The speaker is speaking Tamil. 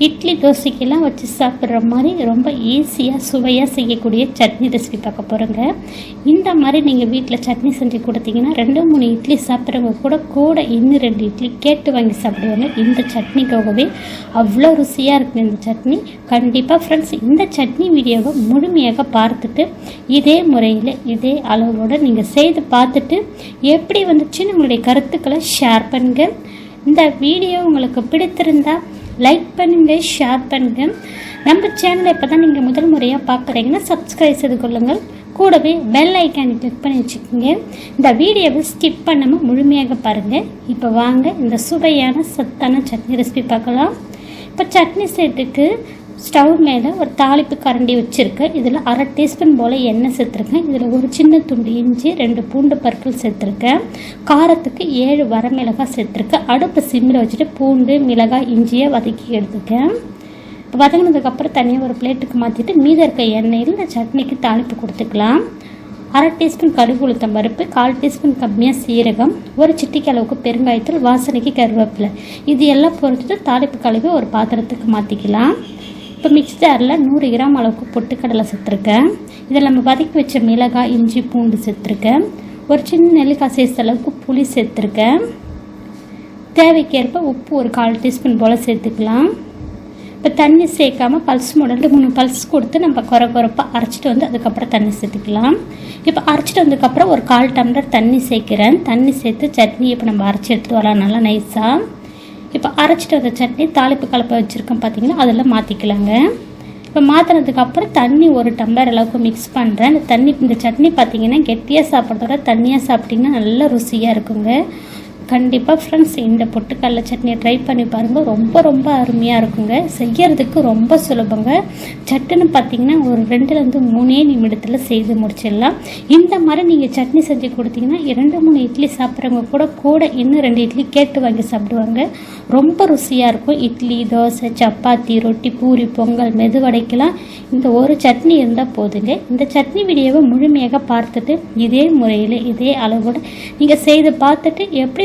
இட்லி தோசைக்கெல்லாம் வச்சு சாப்பிட்ற மாதிரி ரொம்ப ஈஸியாக சுவையாக செய்யக்கூடிய சட்னி ரெசிபி பார்க்க போகிறோங்க இந்த மாதிரி நீங்கள் வீட்டில் சட்னி செஞ்சு கொடுத்தீங்கன்னா ரெண்டு மூணு இட்லி சாப்பிட்றவங்க கூட கூட இன்னும் ரெண்டு இட்லி கேட்டு வாங்கி சாப்பிடுவாங்க. இந்த சட்னிக்காகவே அவ்வளோ ருசியாக இருக்குது இந்த சட்னி. கண்டிப்பாக ஃப்ரெண்ட்ஸ் இந்த சட்னி வீடியோவை முழுமையாக பார்த்துட்டு இதே முறையில் இதே அளவோடு நீங்கள் செய்து பார்த்துட்டு எப்படி வந்துச்சுன்னு உங்களுடைய கருத்துக்களை ஷேர் பண்ணுங்கள் இந்த வீடியோ உங்களுக்கு பிடித்திருந்தால் லைக் பண்ணுங்கள் ஷேர் பண்ணுங்கள் நம்ம சேனலை இப்போ தான் நீங்கள் முதல் முறையாக பார்க்குறீங்கன்னா சப்ஸ்கிரைப் செய்து கொள்ளுங்கள். கூடவே பெல் ஐக்கானை கிளிக் பண்ணி வச்சுக்கோங்க. இந்த வீடியோவை ஸ்கிப் பண்ணாமல் முழுமையாக பாருங்கள் இப்போ வாங்க இந்த சுவையான சத்தான சட்னி ரெசிபி பார்க்கலாம். இப்போ சட்னி செய்யறதுக்கு ஸ்டவ் மேலே ஒரு தாளிப்பு கரண்டி வச்சுருக்கேன் இதில் அரை டீஸ்பூன் போல் எண்ணெய் சேர்த்துருக்கேன். இதில் ஒரு சின்ன துண்டு இஞ்சி ரெண்டு பூண்டு பற்கள் சேர்த்துருக்கேன். காரத்துக்கு ஏழு வரமிளகாய் சேர்த்துருக்கேன். அடுப்பு சிம்மில் வச்சுட்டு பூண்டு மிளகாய் இஞ்சியை வதக்கி எடுத்துக்கேன் வதங்கினதுக்கப்புறம் தனியாக ஒரு பிளேட்டுக்கு மாற்றிட்டு மீத இருக்க எண்ணெயில் இந்த சட்னிக்கு தாளிப்பு கொடுத்துக்கலாம். அரை டீஸ்பூன் கடுகு உளுத்தம் பருப்பு கால் டீஸ்பூன் கம்மியாக சீரகம் ஒரு சிட்டிக்கு அளவுக்கு பெருங்காயத்தூள் வாசனைக்கு கருவேப்பிலை. இது எல்லாம் பொறுத்துட்டு தாளிப்பு கழுவி ஒரு பாத்திரத்துக்கு மாற்றிக்கலாம் இப்போ மிக்ஸ் ஜாரில் நூறு கிராம் அளவுக்கு பொட்டுக்கடலை சேர்த்துருக்கேன். இதில் நம்ம வதக்கி வச்ச மிளகாய் இஞ்சி பூண்டு சேர்த்துருக்கேன். ஒரு சின்ன நெல்லிக்காய் சேர்த்த அளவுக்கு புளி சேர்த்துருக்கேன். தேவைக்கேற்ப உப்பு ஒரு கால் டீஸ்பூன் போல் சேர்த்துக்கலாம். இப்போ தண்ணி சேர்க்காமல் பல்ஸ் மூடல் மூணு பல்ஸ் கொடுத்து நம்ம குறை குறைப்பாக அரைச்சிட்டு வந்து அதுக்கப்புறம் தண்ணி சேர்த்துக்கலாம். இப்போ அரைச்சிட்டு வந்ததுக்கப்புறம் ஒரு கால் டம்ளர் தண்ணி சேர்க்குறேன். தண்ணி சேர்த்து சட்னி இப்போ நம்ம அரைச்சி எடுத்துகிட்டு வரலாம். நல்லா நைஸாக இப்போ அரைச்சிட்டு வந்த சட்னி தாளிப்பு கலப்பை வச்சுருக்கோம் பார்த்தீங்கன்னா அதில் மாற்றிக்கலாங்க இப்போ மாற்றினதுக்கப்புறம் தண்ணி ஒரு டம்ளர் அளவுக்கு மிக்ஸ் பண்ணுறேன் இந்த தண்ணி இந்த சட்னி பார்த்தீங்கன்னா கெட்டியாக சாப்பிட்றதோட தண்ணியாக சாப்பிட்டிங்கன்னா நல்லா ருசியாக இருக்குங்க. கண்டிப்பாக ஃப்ரெண்ட்ஸ் இந்த பொட்டுக்கடல சட்னியை ட்ரை பண்ணி பாருங்கள் ரொம்ப ரொம்ப அருமையாக இருக்குங்க. செய்யறதுக்கு ரொம்ப சுலபங்க. சட்டுன்னு பார்த்தீங்கன்னா ஒரு ரெண்டுலேருந்து மூணே நிமிடத்தில் செய்து முடிச்சிடலாம். இந்த மாதிரி நீங்கள் சட்னி செஞ்சு கொடுத்தீங்கன்னா இரண்டு மூணு இட்லி சாப்பிட்றவங்க கூட கூட இன்னும் ரெண்டு இட்லி கேட்டு வாங்கி சாப்பிடுவாங்க. ரொம்ப ருசியாக இருக்கும். இட்லி தோசை சப்பாத்தி ரொட்டி பூரி பொங்கல் மெதுவடைக்கெல்லாம் இந்த ஒரு சட்னி இருந்தால் போதுங்க. இந்த சட்னி வீடியோவை முழுமையாக பார்த்துட்டு இதே முறையில் இதே அளவோடு நீங்கள் செய்து பார்த்துட்டு எப்படி